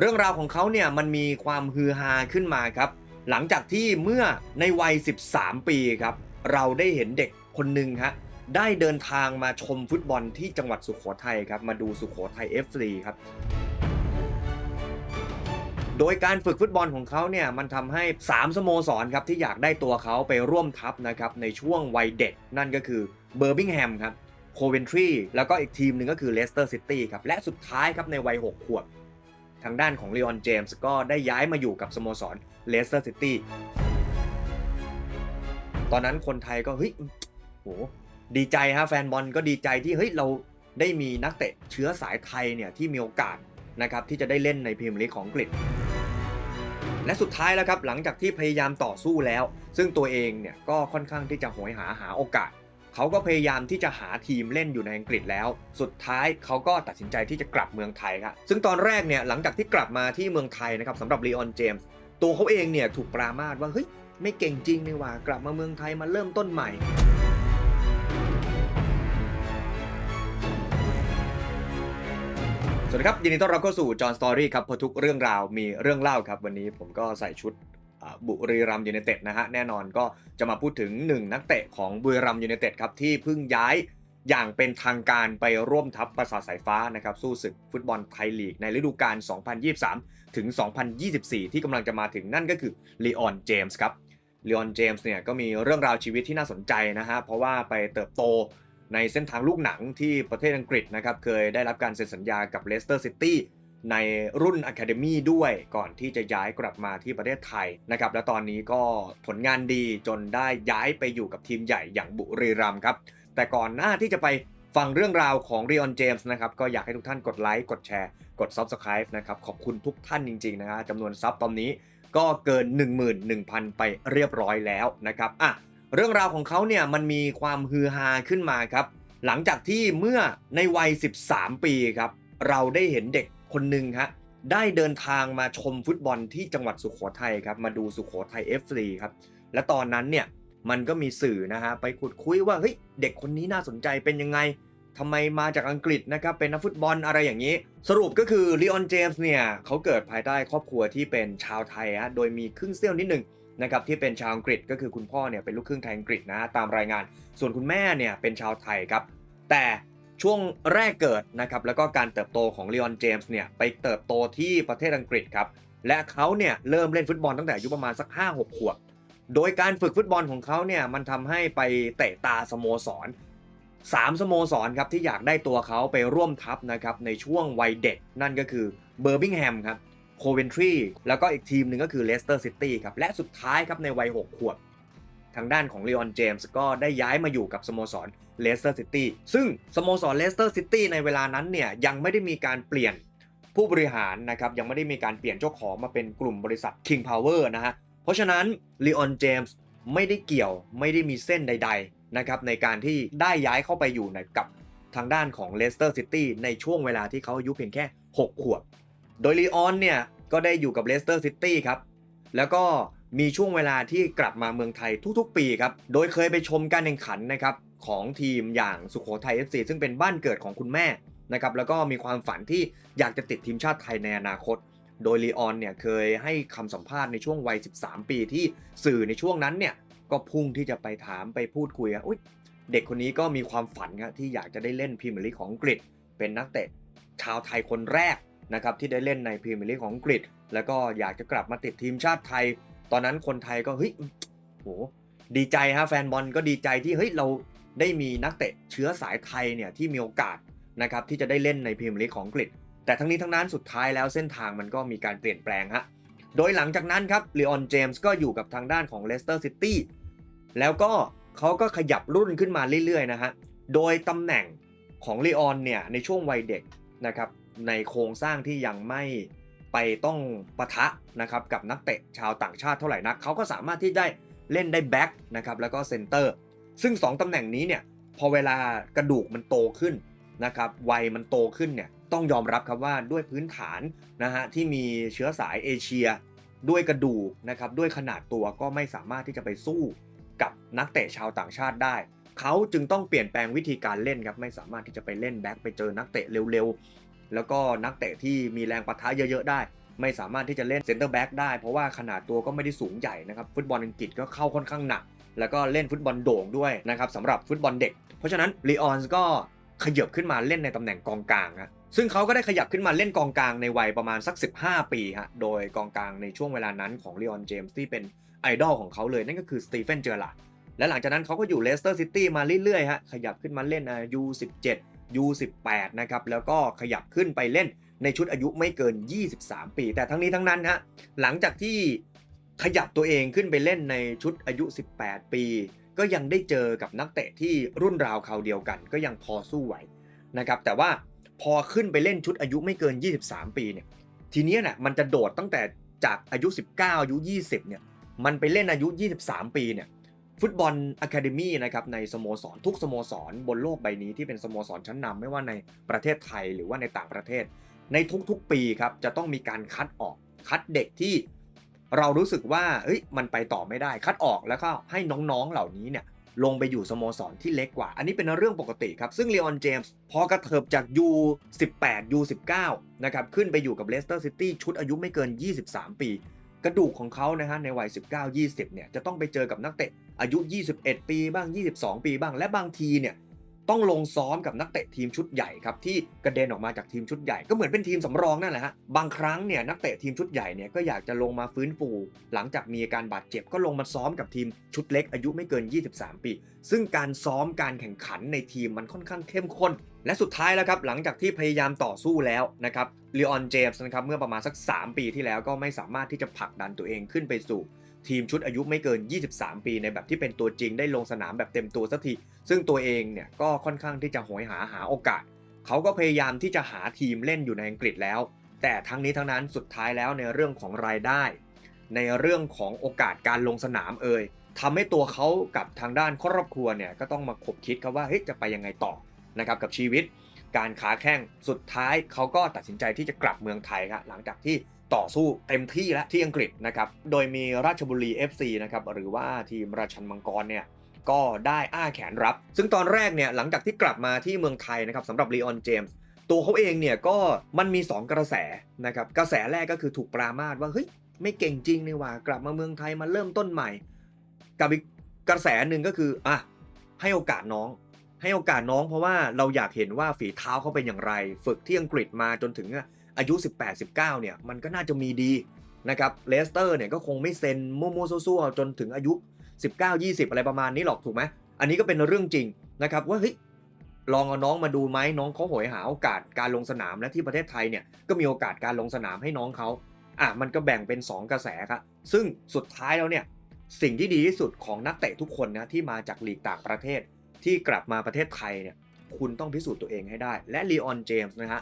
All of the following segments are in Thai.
เรื่องราวของเขาเนี่ยมันมีความฮือฮาขึ้นมาครับ หลังจากที่เมื่อในวัย 13 ปีครับ เราได้เห็นเด็กคนหนึ่งฮะได้เดินทางมาชมฟุตบอลที่จังหวัดสุโขทัยครับ มาดูสุโขทัย FC ครับ โดยการฝึกฟุตบอลของเขาเนี่ยมันทำให้ 3 สโมสรครับที่อยากได้ตัวเขาไปร่วมทัพนะครับในช่วงวัยเด็กนั่นก็คือเบอร์บิงแฮมครับโคเวนทรีแล้วก็อีกทีมหนึ่งก็คือเลสเตอร์ซิตี้ครับและสุดท้ายครับในวัย 6 ขวบ ทางด้านของเลออนเจมส์ก็ได้ย้ายมาอยู่กับสโมสรเลสเตอร์ซิตี้ตอนนั้นคนไทยก็เฮ้ยโหดีใจฮะแฟนบอลก็ดีใจที่เฮ้ยเราได้มีนักเตะเชื้อสายไทยเนี่ยที่มีโอกาสนะครับที่จะได้เล่นในพรีเมียร์ลีกของอังกฤษ และสุดท้ายแล้วครับหลังจากที่พยายามต่อสู้แล้ว ซึ่งตัวเองเนี่ยก็ค่อนข้างที่จะโหยหาหาโอกาส เขาก็พยายามที่จะหาทีมเล่นอยู่ในอังกฤษแล้ว สุดท้ายเขาก็ตัดสินใจที่จะกลับเมืองไทยครับซึ่งตอนแรกเนี่ยหลังจากที่กลับมาที่เมืองไทยนะครับสำหรับลีออนเจมส์ตัวเขาเองเนี่ยถูกปรามาสว่าเฮ้ยไม่เก่งจริงนี่ว่ากลับมาเมืองไทยมาเริ่มต้นใหม่สวัสดีครับยินดีต้อนรับเข้าสู่จอห์นสตอรี่ครับเพราะทุกเรื่องราวมีเรื่องเล่าครับ วันนี้ผมก็ใส่ชุด บุรีรัมย์ยูไนเต็ดนะฮะแน่นอนก็จะมาพูดถึง 1 นักเตะของบุรีรัมย์ยูไนเต็ดครับที่เพิ่งย้ายอย่างเป็นทางการไปร่วมทัพประสาทสายฟ้านะครับสู้ศึกฟุตบอลไทยลีกในฤดูกาล 2023 ถึง 2024 ที่กำลังจะมาถึงนั่นก็คือลีออนเจมส์ครับลีออนเจมส์เนี่ยก็มีเรื่องราวชีวิตที่น่าสนใจนะฮะเพราะว่าไปเติบโตในเส้นทางลูกหนังที่ประเทศอังกฤษนะครับเคยได้รับการเซ็นสัญญากับเลสเตอร์ซิตี้ ในรุ่น Academy ด้วยก่อนที่จะย้ายกลับมาที่ประเทศไทยนะครับและตอนนี้ก็ผลงานดีจนได้ย้ายไปอยู่กับทีมใหญ่อย่างบุรีรัมย์ครับแต่ก่อนหน้าที่จะไปฟังเรื่องราวของรีออนเจมส์นะครับก็อยากให้ทุกท่านกดไลค์กดแชร์กด Subscribe นะครับขอบคุณทุกท่านจริงๆนะฮะจำนวนซับตอนนี้ก็เกิน 11,000 ไปเรียบร้อยแล้วนะครับอะเรื่องราวของเขาเนี่ยมันมีความฮือฮาขึ้นมาครับ หลังจากที่เมื่อในวัย 13 ปีครับ เราได้เห็นเด็ก คนหนึ่งฮะได้เดินทางมาชมฟุตบอลที่จังหวัดสุโขทัยครับมาดูสุโขทัย FC ครับและตอนนั้นเนี่ยมันก็มีสื่อนะฮะไปขุดคุยว่าเฮ้ยเด็กคนนี้น่าสนใจเป็นยังไงทำไมมาจากอังกฤษนะครับเป็นนักฟุตบอลอะไรอย่างนี้ สรุปก็คือลีออนเจมส์เนี่ยเขาเกิดภายใต้ครอบครัวที่เป็นชาวไทยฮะโดยมีครึ่งเซี่ยวนิดหนึ่งนะครับที่เป็นชาวอังกฤษก็คือคุณพ่อเนี่ยเป็นลูกครึ่งไทยอังกฤษนะตามรายงาน ส่วนคุณแม่เนี่ยเป็นชาวไทยครับแต่ ช่วงแรกเกิดนะครับแล้วก็การเติบโตของเลออนเจมส์เนี่ยไปเติบโตที่ประเทศอังกฤษครับและเขาเนี่ยเริ่มเล่นฟุตบอลตั้งแต่อายุประมาณสัก 5-6 ขวบ โดยการฝึกฟุตบอลของเขาเนี่ยมันทำให้ไปเตะตาสโมสร 3 สโมสรครับที่อยากได้ตัวเขาไปร่วมทัพนะครับในช่วงวัยเด็ก นั่นก็คือเบอร์บิงแฮมครับโคเวนทรีแล้วก็อีกทีมหนึ่งก็คือเลสเตอร์ซิตี้ครับและสุดท้ายครับในวัย 6 ขวบ ทางด้านของเลออนเจมส์ก็ได้ย้ายมาอยู่กับสโมสร เลสเตอร์ซิตี้ซึ่งสโมสรเลสเตอร์ซิตี้ในเวลานั้นเนี่ยยังไม่ได้มีการเปลี่ยนผู้บริหารนะครับยังไม่ได้มีการเปลี่ยนเจ้าของมาเป็นกลุ่มบริษัท King Power นะฮะเพราะฉะนั้นเลออนเจมส์ไม่ได้เกี่ยวไม่ได้มีเส้นใด ๆนะครับในการที่ได้ย้ายเข้าไปอยู่ในกับทางด้านของเลสเตอร์ซิตี้ในช่วงเวลาที่เขาอายุเพียงแค่ 6 ขวบ โดยลีออนเนี่ยก็ได้อยู่กับเลสเตอร์ซิตี้ครับ แล้วก็มีช่วงเวลาที่กลับมาเมืองไทยทุกๆ ปีครับ โดยเคยไปชมการแข่งขันนะครับ ของทีมอย่างสุโขทัย FC ซึ่งเป็นบ้านเกิดของคุณแม่นะครับแล้วก็มีความฝันที่อยากจะติดทีมชาติไทยในอนาคต โดยลีออนเนี่ยเคยให้คำสัมภาษณ์ในช่วงวัย 13 ปีที่สื่อในช่วงนั้นเนี่ยก็พุ่งที่จะไปถามไปพูดคุยอะอุ๊ยเด็กคนนี้ก็มีความฝันครับที่อยากจะได้เล่นพรีเมียร์ลีกของอังกฤษ เป็นนักเตะชาวไทยคนแรกนะครับที่ได้เล่นในพรีเมียร์ลีกของอังกฤษ แล้วก็อยากจะกลับมาติดทีมชาติไทย ตอนนั้นคนไทยก็เฮ้ยโหดีใจฮะแฟนบอลก็ดีใจที่เฮ้ยเรา ได้มีนักเตะเชื้อสายไทยเนี่ยที่มีโอกาสนะครับที่จะได้เล่นในพรีเมียร์ลีกของอังกฤษ แต่ทั้งนี้ทั้งนั้นสุดท้ายแล้วเส้นทางมันก็มีการเปลี่ยนแปลงฮะโดยหลังจากนั้นครับเลออนเจมส์ก็อยู่กับทางด้านของเลสเตอร์ซิตี้แล้วก็เขาก็ขยับรุ่นขึ้นมาเรื่อยๆนะฮะโดยตำแหน่งของเลออนเนี่ยในช่วงวัยเด็กนะครับในโครงสร้างที่ยังไม่ไปต้องปะทะนะครับกับนักเตะชาวต่างชาติเท่าไหร่นักเขาก็สามารถที่ได้เล่นได้แบ็คนะครับแล้วก็เซนเตอร์ ซึ่ง 2ตำแหน่งนี้เนี่ยพอเวลากระดูกมันโตขึ้นนะครับวัยมันโตขึ้นเนี่ยต้องยอมรับครับว่าด้วยพื้นฐานนะฮะที่มีเชื้อสายเอเชีย ด้วยกระดูกนะครับด้วยขนาดตัวก็ไม่สามารถที่จะไปสู้กับนักเตะชาวต่างชาติได้ เขาจึงต้องเปลี่ยนแปลงวิธีการเล่นครับไม่สามารถที่จะไปเล่นแบ็คไปเจอนักเตะเร็วๆ แล้วก็นักเตะที่มีแรงปะทะเยอะๆได้ ไม่สามารถที่จะเล่นเซนเตอร์แบ็กได้เพราะว่าขนาดตัวก็ไม่ได้สูงใหญ่นะครับฟุตบอลอังกฤษก็เข้าค่อนข้างหนัก แล้วก็เล่นฟุตบอลโด่งด้วยนะครับสำหรับฟุตบอลเด็ก เพราะฉะนั้นลีออนส์ก็ขยับขึ้นมาเล่นในตำแหน่งกองกลางฮะซึ่งเขาก็ได้ขยับขึ้นมาเล่นกองกลางในวัยประมาณสัก 15 ปีฮะโดยกองกลางในช่วงเวลานั้นของลีออนเจมส์ที่เป็นไอดอลของเขาเลยนั่นก็คือสตีเฟนเจอร์ลาร์ดและหลังจากนั้นเขาก็อยู่เลสเตอร์ซิตี้มาเรื่อยๆฮะขยับขึ้นมาเล่นอายุ17 U18 นะครับแล้วก็ขยับขึ้นไปเล่นในชุดอายุไม่เกิน 23 ปี แต่ทั้งนี้ทั้งนั้นฮะหลังจากที่ ขยับตัวเองขึ้นไปเล่นในชุดอายุ 18 ปี ก็ยังได้เจอกับนักเตะที่รุ่นราวคราวเดียวกัน ก็ยังพอสู้ไหวนะครับแต่ว่าพอขึ้นไปเล่นชุดอายุไม่เกิน 23 ปีเนี่ยทีเนี้ยน่ะมันจะโดดตั้งแต่จากอายุ 19 อายุ 20เนี่ยมันไปเล่นอายุ 23 ปีเนี่ยฟุตบอลอะคาเดมี่นะครับในสโมสรทุกสโมสรบนโลกใบนี้ที่เป็นสโมสรชั้นนำไม่ว่าในประเทศไทยหรือว่าในต่างประเทศ ในทุกๆปีครับจะต้องมีการคัดออกคัดเด็กที่ เรารู้สึกว่าเฮ้ยมันไปต่อไม่ได้คัดออกแล้วก็ให้น้องๆเหล่านี้เนี่ยลงไปอยู่สโมสรที่เล็กกว่า อันนี้เป็นเรื่องปกติครับ ซึ่งเลออนเจมส์พอกระเถิบจาก U18 U19 นะครับขึ้นไปอยู่กับเลสเตอร์ซิตี้ชุดอายุไม่เกิน 23 ปี กระดูกของเขานะฮะในวัย 19-20 เนี่ยจะต้องไปเจอกับนักเตะอายุ 21 ปีบ้าง 22 ปีบ้าง และบางทีเนี่ย ต้องลงซ้อมกับนักเตะทีมชุดใหญ่ครับที่กระเด็นออกมาจากทีมชุดใหญ่ก็เหมือนเป็นทีมสำรองนั่นแหละฮะบางครั้งเนี่ยนักเตะทีมชุดใหญ่เนี่ยก็อยากจะลงมาฟื้นฟู หลังจากมีอาการบาดเจ็บก็ลงมาซ้อมกับทีมชุดเล็กอายุไม่เกิน 23 ปี ซึ่งการซ้อมการแข่งขันในทีมมันค่อนข้างเข้มข้นและสุดท้ายแล้วครับหลังจากที่พยายามต่อสู้แล้วนะครับเลออนเจมส์นะครับเมื่อประมาณสัก 3 ปีที่แล้วก็ไม่สามารถที่จะผลักดันตัวเองขึ้นไปสู่ ทีมชุดอายุไม่เกิน 23 ปีในแบบที่เป็นตัวจริงได้ลงสนามแบบเต็มตัวสักที ซึ่งตัวเองเนี่ยก็ค่อนข้างที่จะโหยหาหาโอกาส เขาก็พยายามที่จะหาทีมเล่นอยู่ในอังกฤษแล้ว แต่ทั้งนี้ทั้งนั้นสุดท้ายแล้วในเรื่องของรายได้ ในเรื่องของโอกาสการลงสนามเอ่ยทำให้ตัวเขากับทางด้านครอบครัวเนี่ยก็ต้องมาขบคิดครับว่าเฮ้ยจะไปยังไงต่อนะครับกับชีวิต การขาแข้งสุดท้ายเขาก็ตัดสินใจที่จะกลับเมืองไทยครับหลังจากที่ ต่อสู้เต็มที่แล้วที่อังกฤษนะครับ โดยมีราชบุรี FC นะครับหรือว่าทีมราชันมังกรเนี่ยก็ได้อ้าแขนรับ ซึ่งตอนแรกเนี่ยหลังจากที่กลับมาที่เมืองไทยนะครับสำหรับลีออนเจมส์ตัวเขาเองเนี่ยก็มันมี 2 กระแสนะครับกระแสแรกก็คือถูกปรามาสว่าเฮ้ยไม่เก่งจริงนี่ว่ากลับมาเมืองไทยมาเริ่มต้นใหม่ กับอีกกระแสหนึ่งก็คืออะให้โอกาสน้อง ให้โอกาสน้องเพราะว่าเราอยากเห็นว่าฝีเท้าเขาเป็นอย่างไร ฝึกที่อังกฤษมาจนถึง อายุ 18-19 เนี่ยมันก็น่าจะมีดีนะครับเลสเตอร์เนี่ยก็คงไม่เซ็นมั่วๆซั่วๆจนถึงอายุ 19-20 อะไรประมาณนี้หรอกถูกไหมอันนี้ก็เป็นเรื่องจริงนะครับว่าเฮ้ยลองเอาน้องมาดูไหมน้องเขาโหยหาโอกาสการลงสนามและที่ประเทศไทยเนี่ยก็มีโอกาสการลงสนามให้น้องเขาอะมันก็แบ่งเป็น 2 กระแสครับซึ่งสุดท้ายแล้วเนี่ยสิ่งที่ดีที่สุดของนักเตะทุกคนนะที่มาจากลีกต่างประเทศ ที่กลับมาประเทศไทยเนี่ยคุณต้องพิสูจน์ตัวเองให้ได้ และลีออนเจมส์นะฮะ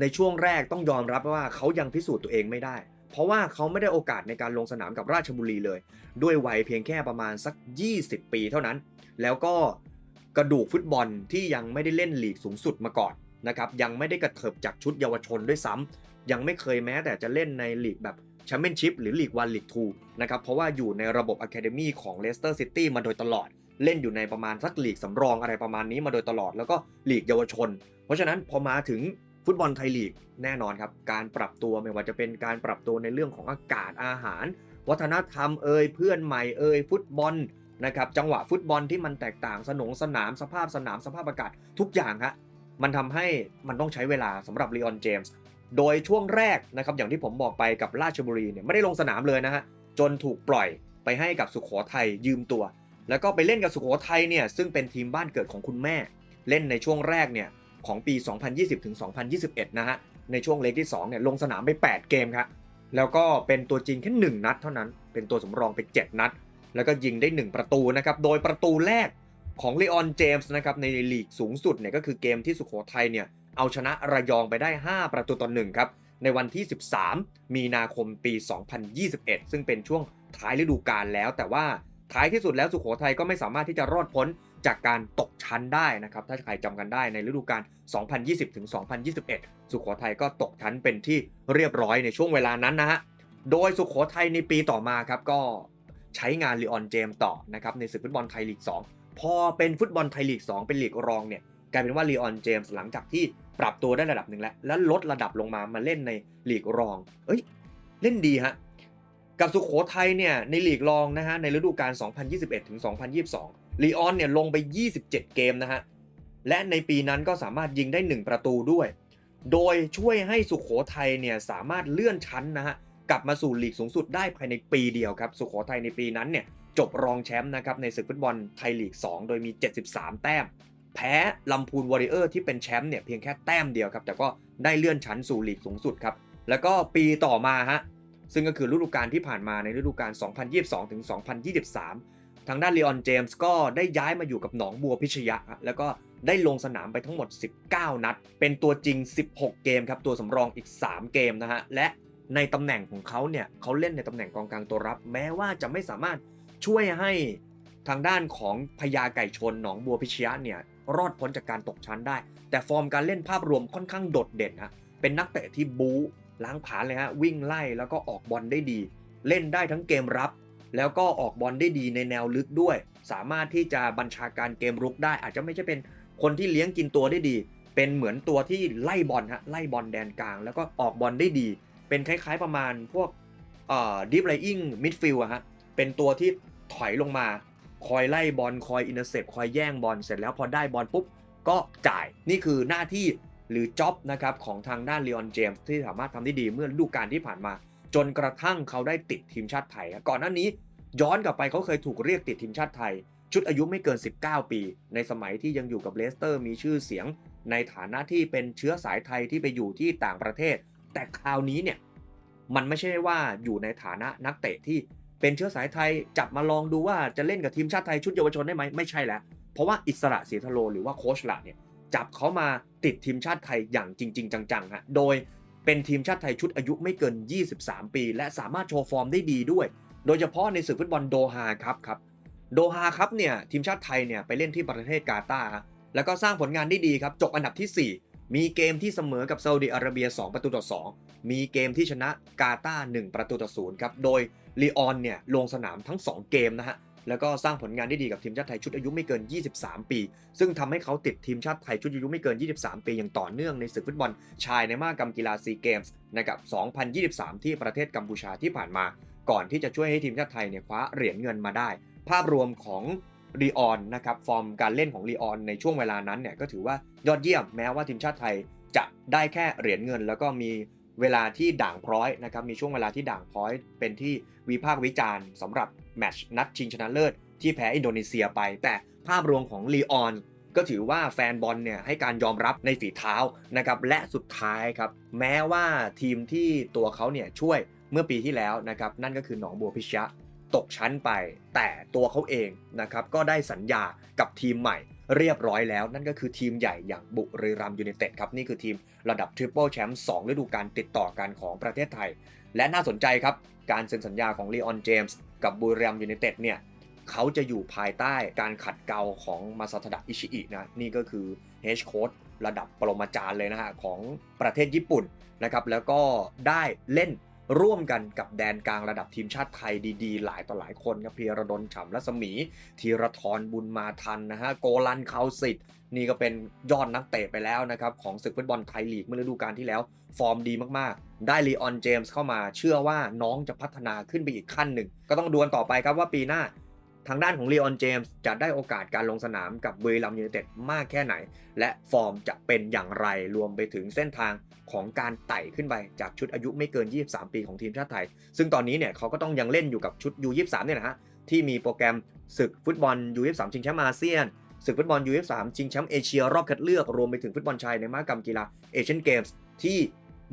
ในช่วงแรกต้องยอมรับว่าเขายังพิสูจน์ตัวเองไม่ได้ เพราะว่าเขาไม่ได้โอกาสในการลงสนามกับราชบุรีเลย ด้วยวัยเพียงแค่ประมาณสัก 20 ปีเท่านั้น แล้วก็กระดูกฟุตบอลที่ยังไม่ได้เล่นลีกสูงสุดมาก่อนนะครับยังไม่ได้กระเถิบจากชุดเยาวชนด้วยซ้ำยังไม่เคยแม้แต่จะเล่นในลีกแบบแชมเปี้ยนชิพหรือลีกวันลีกทูนะครับเพราะว่าอยู่ในระบบอะคาเดมี่ของเลสเตอร์ซิตี้มาโดยตลอด เล่นอยู่ในประมาณสักลีกสำรองอะไรประมาณนี้มาโดยตลอด แล้วก็ลีกเยาวชน เพราะฉะนั้นพอมาถึง ฟุตบอลไทยลีกแน่นอนครับ การปรับตัวไม่ว่าจะเป็นการปรับตัวในเรื่องของอากาศอาหาร วัฒนธรรมเอ่ยเพื่อนใหม่เอ่ยฟุตบอลนะครับจังหวะฟุตบอลที่มันแตกต่างสนงสนามสภาพสนามสภาพอากาศทุกอย่างฮะมันทำให้มันต้องใช้เวลาสำหรับลีออนเจมส์โดยช่วงแรกนะครับอย่างที่ผมบอกไปกับราชบุรีเนี่ยไม่ได้ลงสนามเลยนะฮะจนถูกปล่อยไปให้กับสุขโขทัยยืมตัว แล้วก็ไปเล่นกับสุขโขทัยเนี่ยซึ่งเป็นทีมบ้านเกิดของคุณแม่ เล่นในช่วงแรกเนี่ย ของปี 2020ถึง2021 นะฮะ ในช่วงเล็กที่2เนี่ยลงสนามไป 8 เกมครับ แล้วก็เป็นตัวจริงแค่ 1 นัดเท่านั้น เป็นตัวสำรองไป 7 นัด แล้วก็ยิงได้ 1 ประตูนะครับ โดยประตูแรกของเลออนเจมส์นะครับในลีกสูงสุดเนี่ยก็คือเกมที่สุโขทัยเนี่ยเอาชนะระยองไปได้ 5 ประตูต่อ1ครับในวันที่ 13 มีนาคมปี 2021 ซึ่งเป็นช่วงท้ายฤดูกาลแล้ว แต่ว่าท้ายที่สุดแล้วสุโขทัยก็ไม่สามารถที่จะรอดพ้น จากการตกชั้นได้นะครับ ถ้าใครจำกันได้ในฤดูกาล 2020ถึง2021 สุโขทัยก็ตกชั้นเป็นที่เรียบร้อยในช่วงเวลานั้นนะฮะ โดยสุโขทัยในปีต่อมาครับก็ใช้งานลีออนเจมต่อนะครับในศึกฟุตบอลไทยลีก 2 พอเป็นฟุตบอลไทยลีก 2 เป็นลีกรองเนี่ยกลายเป็นว่าลีออนเจมส์หลังจากที่ปรับตัวได้ระดับหนึ่งแล้ว แล้วลดระดับลงมามาเล่นในลีกรอง เอ้ย เล่นดีฮะ กับสุขโขทัยเนี่ยในลีกรองนะฮะในฤดูกาล 2021ถึง2022 ลีออนเนี่ยลงไป 27 เกมนะฮะ และในปีนั้นก็สามารถยิงได้ 1 ประตูด้วย โดยช่วยให้สุขโขทัยเนี่ยสามารถเลื่อนชั้นนะฮะ กลับมาสู่ลีกสูงสุดได้ภายในปีเดียวครับ สุขโขทัยในปีนั้นเนี่ยจบรองแชมป์นะครับในศึกฟุตบอลไทยลีก 2 โดยมี 73 แต้ม แพ้ลำพูนวอริเออร์ที่เป็นแชมป์เนี่ยเพียงแค่แต้มเดียวครับ แต่ก็ได้เลื่อนชั้นสู่ลีกสูงสุดครับ แล้วก็ปีต่อมาฮะซึ่งก็คือฤดูกาลที่ผ่านมาในฤดูกาล 2022ถึง2023 ทางด้านลีออนเจมส์ก็ได้ย้ายมาอยู่กับหนองบัวพิชยะ แล้วก็ได้ลงสนามไปทั้งหมด 19 นัด เป็นตัวจริง 16 เกมครับ ตัวสำรองอีก 3 เกมนะฮะ และในตำแหน่งของเขาเนี่ยเขาเล่นในตำแหน่งกองกลางตัวรับ แม้ว่าจะไม่สามารถช่วยให้ทางด้านของพญาไก่ชนหนองบัวพิชยะเนี่ยรอดพ้นจากการตกชั้นได้ แต่ฟอร์มการเล่นภาพรวมค่อนข้างโดดเด่นฮะเป็นนักเตะที่บู๊ล้างผลาญเลยฮะวิ่งไล่แล้วก็ออกบอลได้ดี เล่นได้ทั้งเกมรับ แล้วก็ออกบอลได้ดีในแนวลึกด้วย สามารถที่จะบัญชาการเกมรุกได้ อาจจะไม่ใช่เป็นคนที่เลี้ยงกินตัวได้ดี เป็นเหมือนตัวที่ไล่บอลฮะไล่บอลแดนกลาง แล้วก็ออกบอลได้ดี เป็นคล้ายๆประมาณพวกอ่อดิฟไลอิงมิดฟิลด์อะฮะเป็นตัวที่ถอยลงมา คอยไล่บอลคอยอินเตอร์เซปคอยแย่งบอลเสร็จแล้วพอได้บอลปุ๊บก็จ่ายนี่คือหน้าที่หรือจ็อบนะครับของทางด้านเลออนเจมส์ที่สามารถทำได้ดีเมื่อฤดูกาลที่ผ่านมา จนกระทั่งเขาได้ติดทีมชาติไทยก่อนหน้านี้ย้อนกลับไปเขาเคยถูกเรียกติดทีมชาติไทย ชุดอายุไม่เกิน 19 ปี ในสมัยที่ยังอยู่กับเลสเตอร์มีชื่อเสียง ในฐานะที่เป็นเชื้อสายไทยที่ไปอยู่ที่ต่างประเทศ แต่คราวนี้เนี่ยมันไม่ใช่ว่าอยู่ในฐานะนักเตะที่เป็นเชื้อสายไทยจับมาลองดูว่าจะเล่นกับทีมชาติไทยชุดเยาวชนได้ไหมไม่ใช่แล้ว เพราะว่าอิสระศรีทโลหรือว่าโคชละเนี่ยจับเขามาติดทีมชาติไทยอย่างจริง ๆ จังๆฮะโดย เป็นทีมชาติไทยชุดอายุไม่เกิน 23 ปี และสามารถโชว์ฟอร์มได้ดีด้วย โดยเฉพาะในศึกฟุตบอลโดฮาครับครับโดฮาครับเนี่ยทีมชาติไทยเนี่ยไปเล่นที่ประเทศกาตาร์แล้วก็สร้างผลงานได้ดีครับจบอันดับที่ 4 มีเกมที่เสมอกับซาอุดิอาระเบีย 2 ประตูต่อ 2 มีเกมที่ชนะกาตาร์1ประตูต่อ0ครับโดยลีออนเนี่ยลงสนามทั้ง 2 เกมนะฮะ แล้วก็สร้างผลงานได้ดีกับทีมชาติไทยชุดอายุไม่เกิน 23 ปี ซึ่งทำให้เขาติดทีมชาติไทยชุดอายุไม่เกิน 23 ปีอย่างต่อเนื่องในศึกฟุตบอลชายในมหกรรมกีฬาซีเกมส์นะครับ 2023 ที่ประเทศกัมพูชาที่ผ่านมา ก่อนที่จะช่วยให้ทีมชาติไทยเนี่ยคว้าเหรียญเงินมาได้ ภาพรวมของรีออนนะครับฟอร์มการเล่นของรีออนในช่วงเวลานั้นเนี่ยก็ถือว่ายอดเยี่ยมแม้ว่าทีมชาติไทยจะได้แค่เหรียญเงิน แล้วก็มีเวลาที่ด่างพร้อยนะครับมีช่วงเวลาที่ด่างพร้อยเป็นที่วิพากษ์วิจารณ์สำหรับ แมตช์นัดชิงชนะเลิศ ที่แพ้อินโดนีเซียไป แต่ภาพรวมของลีออนก็ถือว่าแฟนบอลเนี่ยให้การยอมรับในฝีเท้านะครับและสุดท้ายครับแม้ว่าทีมที่ตัวเขาเนี่ยช่วยเมื่อปีที่แล้วนะครับนั่นก็คือหนองบัวพิชยะตกชั้นไป แต่ตัวเขาเองนะครับก็ได้สัญญากับทีมใหม่เรียบร้อยแล้ว นั่นก็คือทีมใหญ่อย่างบุรีรัมยูไนเต็ดครับ นี่คือทีมระดับทริปเปิลแชมป์2ฤดูกาลติดต่อกันของประเทศไทย และน่าสนใจครับ การเซ็นสัญญาของลีออนเจมส์ กับบุรีรัมยูไนเต็ดเนี่ยเขาจะอยู่ภายใต้การขัดเกลาของมาซาทดะอิชิอินะนี่ก็คือเฮชโค้ดระดับปรมาจารย์เลยนะฮะของประเทศญี่ปุ่นนะครับแล้วก็ได้เล่นร่วมกันกับแดนกลางระดับทีมชาติไทยดีๆ หลายต่อหลายคนครับเพียรดนฉ่ำรัศมี ธีรทรบุญมาทันนะฮะโกลันเขาสิทธิ์ นี่ก็เป็นยอดนักเตะไปแล้วนะครับ ของศึกฟุตบอลไทยลีกเมื่อฤดูกาลที่แล้ว ฟอร์มดีมากๆ ได้ลีออนเจมส์เข้ามาเชื่อว่าน้องจะพัฒนาขึ้นไปอีกขั้นหนึ่ง ก็ต้องดวลต่อไปครับว่าปีหน้าทางด้านของลีออนเจมส์จะได้โอกาสการลงสนามกับบุรีรัมย์ยูไนเต็ดมากแค่ไหน และฟอร์มจะเป็นอย่างไรรวมไปถึงเส้นทางของการไต่ขึ้นไปจากชุดอายุไม่เกิน 23 ปีของทีมชาติไทย ซึ่งตอนนี้เนี่ยเขาก็ต้องยังเล่นอยู่กับชุด U23 เนี่ยนะฮะที่มีโปรแกรมศึกฟุตบอล U23 ชิงแชมป์อาเซียน ศึกฟุตบอล U23 ชิงแชมป์เอเชียรอบคัดเลือกรวมไปถึงฟุตบอลชายในมหกรรมกีฬาเอเชียนเกมส์ที่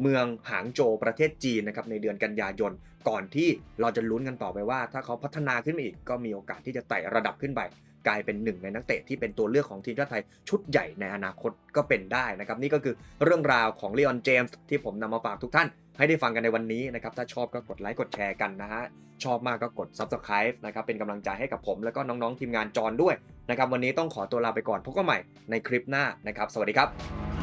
เมืองหางโจวประเทศจีนนะครับในเดือนกันยายน ก่อนที่เราจะลุ้นกันต่อไปว่า ถ้าเขาพัฒนาขึ้นมาอีกก็มีโอกาสที่จะไต่ระดับขึ้นไป กลายเป็นหนึ่งในนักเตะที่เป็นตัวเลือกของทีมชาติไทยชุดใหญ่ในอนาคตก็เป็นได้นะครับ นี่ก็คือเรื่องราวของเลออนเจมส์ที่ผมนำมาฝากทุกท่าน ให้ได้ฟังกันในวันนี้นะครับถ้าชอบก็กดไลค์กดแชร์กันนะฮะชอบมากก็กด Subscribe นะครับเป็นกำลังใจให้กับผมแล้วก็น้องๆทีมงานจอนด้วย นะครับวันนี้ต้องขอตัวลาไปก่อนพบกันใหม่ในคลิปหน้านะครับ สวัสดีครับ